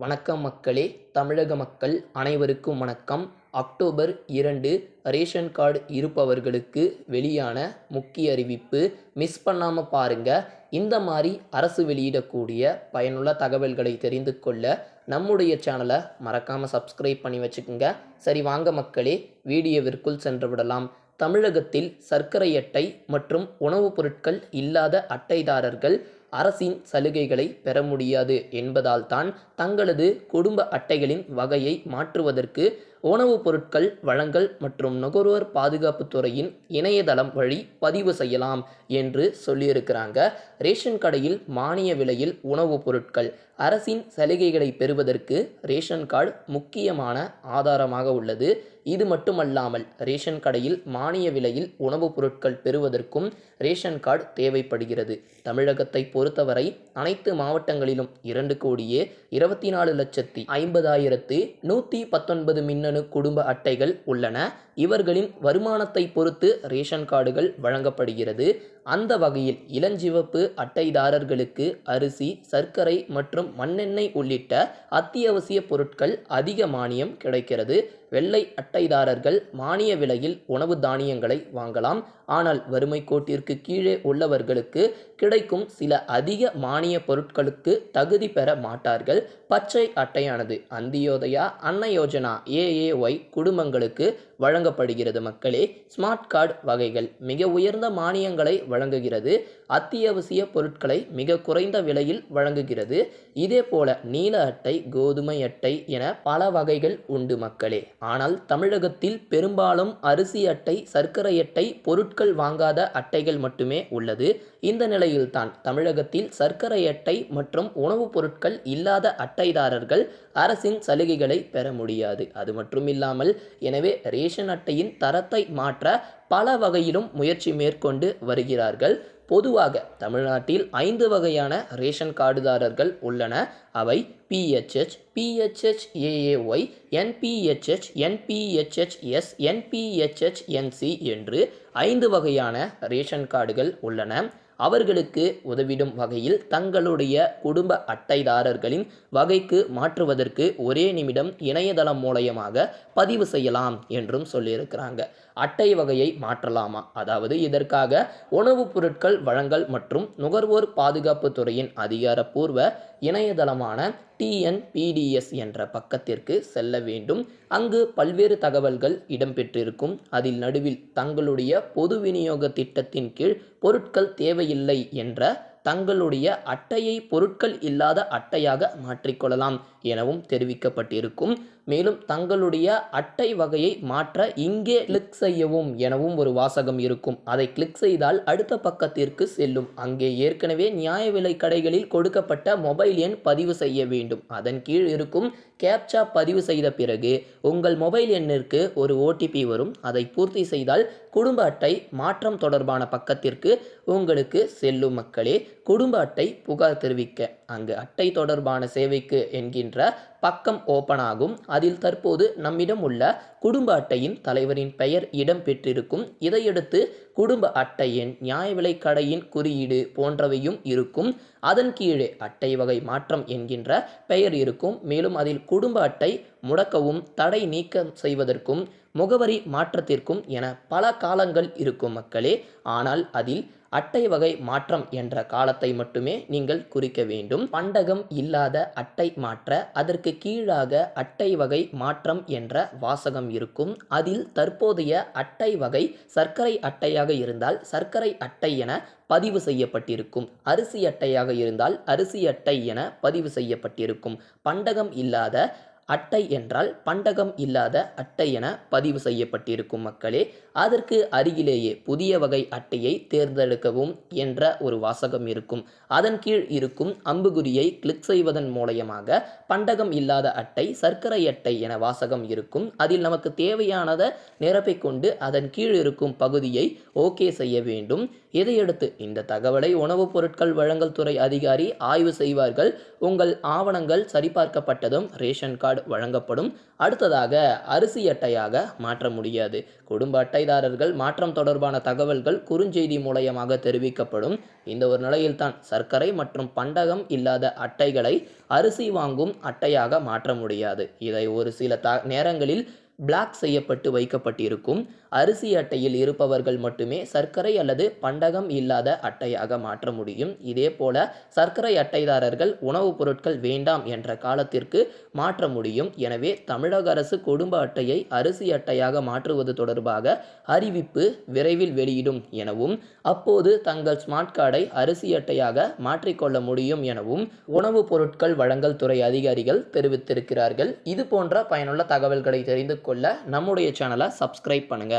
வணக்கம் மக்களே தமிழக மக்கள் அனைவருக்கும் வணக்கம். அக்டோபர் இரண்டு ரேஷன் கார்டு இருப்பவர்களுக்கு வெளியான முக்கிய அறிவிப்பு. மிஸ் பண்ணாமல் பாருங்கள் இந்த மாதிரி அரசு வெளியிடக்கூடிய பயனுள்ள தகவல்களை தெரிந்து கொள்ள நம்முடைய சேனலை மறக்காமல் சப்ஸ்கிரைப் பண்ணி வச்சுக்கோங்க. சரி வாங்க மக்களே வீடியோவிற்குள் சென்று விடலாம். தமிழகத்தில் சர்க்கரை அட்டை மற்றும் உணவுப் பொருட்கள் இல்லாத அட்டைதாரர்கள் அரசின் சலுகைகளை பெற முடியாது என்பதால்தான் தங்களது குடும்ப அட்டைகளின் வகையை மாற்றுவதற்கு உணவுப் பொருட்கள் வழங்கல் மற்றும் நுகர்வோர் பாதுகாப்புத் துறையின் இணையதளம் வழி பதிவு செய்யலாம் என்று சொல்லியிருக்கிறாங்க. ரேஷன் கடையில் மானிய விலையில் உணவுப் பொருட்கள் அரசின் சலுகைகளை பெறுவதற்கு ரேஷன் கார்டு முக்கியமான ஆதாரமாக உள்ளது. இது மட்டுமல்லாமல் ரேஷன் கடையில் மானிய விலையில் உணவுப் பொருட்கள் பெறுவதற்கும் ரேஷன் கார்டு தேவைப்படுகிறது. தமிழகத்தை பொறுத்தவரை அனைத்து மாவட்டங்களிலும் இரண்டு கோடியே இருபத்தி நாலு லட்சத்தி ஐம்பதாயிரத்து நூற்றி பத்தொன்பது மின்னணு குடும்ப அட்டைகள் உள்ளன. இவர்களின் வருமானத்தை பொறுத்து ரேஷன் கார்டுகள் வழங்கப்படுகிறது. அந்த வகையில் இளஞ்சிவப்பு அட்டைதாரர்களுக்கு அரிசி சர்க்கரை மற்றும் மண்ணெண்ணெய் உள்ளிட்ட அத்தியாவசிய பொருட்கள் அதிக மானியம் கிடைக்கிறது. வெள்ளை அட்டைதாரர்கள் மானிய விலையில் உணவு தானியங்களை வாங்கலாம். ஆனால் வறுமை கோட்டிற்கு கீழே உள்ளவர்களுக்கு கிடைக்கும் சில அதிக மானிய பொருட்களுக்கு தகுதி பெற மாட்டார்கள். பச்சை அட்டையானது அந்தியோதயா அன்ன யோஜனா ஏஏஒய் குடும்பங்களுக்கு வழங்கப்படுகிறது மக்களே. ஸ்மார்ட் கார்டு வகைகள் மிக உயர்ந்த மானியங்களை வழங்குகிறது. அத்தியாவசிய பொருட்களை மிக குறைந்த விலையில் வழங்குகிறது. இதே போல நீல அட்டை கோதுமை அட்டை என பல வகைகள் உண்டு மக்களே. ஆனால் தமிழகத்தில் பெரும்பாலும் அரிசி அட்டை சர்க்கரை அட்டை பொருட்கள் வாங்காத அட்டைகள் மட்டுமே உள்ளது. இந்த நிலையில்தான் தமிழகத்தில் சர்க்கரை அட்டை மற்றும் உணவுப் பொருட்கள் இல்லாத அட்டைதாரர்கள் அரசின் சலுகைகளை பெற முடியாது. அது மட்டும் இல்லாமல் எனவே ரேஷன் அட்டையின் தரத்தை மாற்ற பல வகையிலும் முயற்சி மேற்கொண்டு வருகிறார்கள். பொதுவாக தமிழ்நாட்டில் ஐந்து வகையான ரேஷன் கார்டுதாரர்கள் உள்ளன. அவை PHH PHH AAY NPHH NPHH S NPHH NC என்று ஐந்து வகையான ரேஷன் கார்டுகள் உள்ளன. அவர்களுக்கு உதவிடும் வகையில் தங்களுடைய குடும்ப அட்டைதாரர்களின் வகைக்கு மாற்றுவதற்கு ஒரே நிமிடம் இணையதளம் மூலயமாக பதிவு செய்யலாம் என்றும் சொல்லியிருக்கிறாங்க. அட்டை வகையை மாற்றலாமா? அதாவது இதற்காக உணவுப் பொருட்கள் வழங்கல் மற்றும் நுகர்வோர் பாதுகாப்பு துறையின் அதிகாரப்பூர்வ இணையதளமான டிஎன்பிடிஎஸ் என்ற பக்கத்திற்கு செல்ல வேண்டும். அங்கு பல்வேறு தகவல்கள் இடம்பெற்றிருக்கும். அதில் நடுவில் தங்களுடைய பொது விநியோக திட்டத்தின் கீழ் பொருட்கள் தேவையில்லை என்ற தங்களுடைய அட்டையை பொருட்கள் இல்லாத அட்டையாக மாற்றிக்கொள்ளலாம் எனவும் தெரிவிக்கப்பட்டிருக்கும். மேலும் தங்களுடைய அட்டை வகையை மாற்ற இங்கே கிளிக் செய்யவும் எனவும் ஒரு வாசகம் இருக்கும். அதை கிளிக் செய்தால் அடுத்த பக்கத்திற்கு செல்லும். அங்கே ஏற்கனவே நியாய விலை கடைகளில் கொடுக்கப்பட்ட மொபைல் எண் பதிவு செய்ய வேண்டும். அதன் கீழ் இருக்கும் கேப்சா பதிவு செய்த பிறகு உங்கள் மொபைல் எண்ணிற்கு ஒரு ஓடிபி வரும். அதை பூர்த்தி செய்தால் குடும்ப அட்டை மாற்றம் தொடர்பான பக்கத்திற்கு உங்களுக்கு செல்லும் மக்களே. குடும்ப அட்டை புகார் தெரிவிக்க. அங்கு அட்டை தொடர்பான சேவைக்கு என்கின்ற பக்கம் ஓபன் ஆகும். அதில் தற்போது நம்மிடம் உள்ள குடும்ப அட்டையின் தலைவரின் பெயர் இடம் பெற்றிருக்கும் இதையடுத்து குடும்ப அட்டை எண் நியாய விலை கடையின் குறியீடு போன்றவையும் இருக்கும். அதன் கீழே அட்டை வகை மாற்றம் என்கின்ற பெயர் இருக்கும். மேலும் அதில் குடும்ப அட்டை முடக்கவும் தடை நீக்கம் செய்வதற்கும் முகவரி மாற்றத்திற்கும் என பல காலங்கள் இருக்கும் மக்களே. ஆனால் அதில் அட்டை வகை மாற்றம் என்ற காலத்தை மட்டுமே நீங்கள் குறிக்க வேண்டும். பண்டகம் இல்லாத அட்டை மாற்ற அதற்கு கீழாக அட்டை வகை மாற்றம் என்ற வாசகம் இருக்கும். அதில் தற்போதைய அட்டை வகை சர்க்கரை அட்டையாக இருந்தால் சர்க்கரை அட்டை என பதிவு செய்யப்பட்டிருக்கும். அரிசி அட்டையாக இருந்தால் அரிசி அட்டை என பதிவு செய்யப்பட்டிருக்கும். பண்டகம் இல்லாத அட்டை என்றால் பண்டகம் இல்லாத அட்டை என பதிவு செய்யப்பட்டிருக்கும் மக்களே அதற்கு அருகிலேயே புதிய வகை அட்டையை தேர்ந்தெடுக்கவும் என்ற ஒரு வாசகம் இருக்கும். அதன் கீழ் இருக்கும் அம்புகுறியை கிளிக் செய்வதன் மூலயமாக பண்டகம் இல்லாத அட்டை சர்க்கரை அட்டை என வாசகம் இருக்கும். அதில் நமக்கு தேவையானதை நிரப்பிக் கொண்டு அதன் கீழ் இருக்கும் பகுதியை ஓகே செய்ய வேண்டும். இதையடுத்து இந்த தகவலை உணவுப் பொருட்கள் வழங்கல் துறை அதிகாரி ஆய்வு செய்வார்கள். உங்கள் ஆவணங்கள் சரிபார்க்கப்பட்டதும் ரேஷன் கார்டு கார்டு வழங்கப்படும். அடுத்ததாக அரிசி அட்டையாக மாற்ற முடியாது. குடும்ப அட்டைதாரர்கள் மாற்றம் தொடர்பான தகவல்கள் குறுஞ்செய்தி மூலயமாக தெரிவிக்கப்படும். இந்த ஒரு நிலையில்தான் சர்க்கரை மற்றும் பண்டகம் இல்லாத அட்டைகளை அரிசி வாங்கும் அட்டையாக மாற்ற முடியாது. இதை ஒரு சில த நேரங்களில் பிளாக் செய்யப்பட்டு வைக்கப்பட்டிருக்கும். அரிசி அட்டையில் இருப்பவர்கள் மட்டுமே சர்க்கரை அல்லது பண்டகம் இல்லாத அட்டையாக மாற்ற முடியும். இதே போல சர்க்கரை அட்டைதாரர்கள் உணவுப் பொருட்கள் வேண்டாம் என்ற காலத்திற்கு மாற்ற முடியும். எனவே தமிழக அரசு குடும்ப அட்டையை அரிசி அட்டையாக மாற்றுவது தொடர்பாக அறிவிப்பு விரைவில் வெளியிடும் எனவும் அப்போது தங்கள் ஸ்மார்ட் கார்டை அரிசி அட்டையாக மாற்றிக்கொள்ள முடியும் எனவும் உணவுப் பொருட்கள் வழங்கல் துறை அதிகாரிகள் தெரிவித்திருக்கிறார்கள். இது போன்ற பயனுள்ள தகவல்களை தெரிந்து கொள்ள நம்முடைய சேனலை சப்ஸ்கிரைப் பண்ணுங்க.